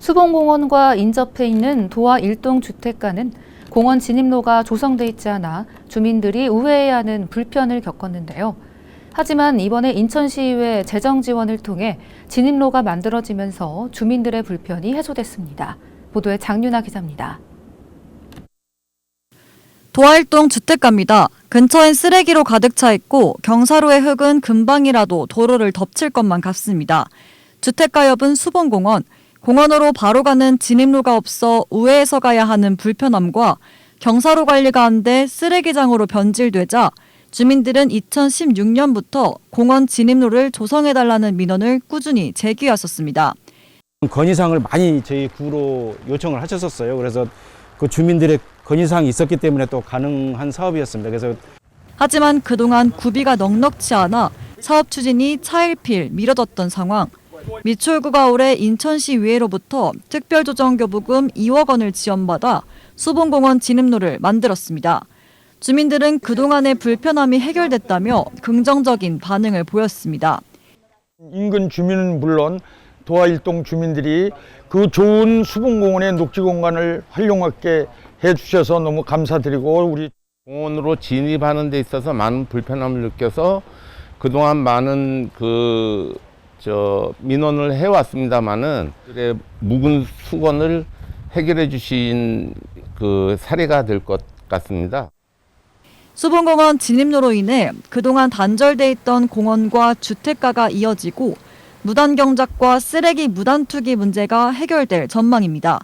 수봉공원과 인접해 있는 도화 일동 주택가는 공원 진입로가 조성돼 있지 않아 주민들이 우회해야 하는 불편을 겪었는데요. 하지만 이번에 인천시의회 재정 지원을 통해 진입로가 만들어지면서 주민들의 불편이 해소됐습니다. 보도에 장윤아 기자입니다. 도화일동 주택가입니다. 근처엔 쓰레기로 가득 차 있고 경사로의 흙은 금방이라도 도로를 덮칠 것만 같습니다. 주택가 옆은 수봉공원, 공원으로 바로 가는 진입로가 없어 우회해서 가야 하는 불편함과 경사로 관리가 안 돼 쓰레기장으로 변질되자 주민들은 2016년부터 공원 진입로를 조성해달라는 민원을 꾸준히 제기했었습니다. 건의사항을 많이 저희 구로 요청을 하셨었어요. 그래서 그 주민들의 건의사항이 있었기 때문에 또 가능한 사업이었습니다. 그래서 하지만 그동안 구비가 넉넉치 않아 사업 추진이 차일필 미뤄졌던 상황. 미추홀구가 올해 인천시 의회로부터 특별조정교부금 2억 원을 지원받아 수봉공원 진입로를 만들었습니다. 주민들은 그동안의 불편함이 해결됐다며 긍정적인 반응을 보였습니다. 인근 주민은 물론 도화일동 주민들이 그 좋은 수봉공원의 녹지 공간을 활용하게 해주셔서 너무 감사드리고 우리 공원으로 진입하는 데 있어서 많은 불편함을 느껴서 그동안 많은 그 저 민원을 해왔습니다마는 그의 묵은 수건을 해결해 주신 그 사례가 될 것 같습니다. 수봉공원 진입로로 인해 그동안 단절돼 있던 공원과 주택가가 이어지고 무단 경작과 쓰레기 무단 투기 문제가 해결될 전망입니다.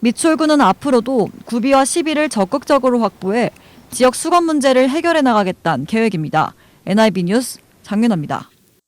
미추홀구는 앞으로도 구비와 시비를 적극적으로 확보해 지역 수건 문제를 해결해 나가겠다는 계획입니다. NIB 뉴스 장윤아입니다.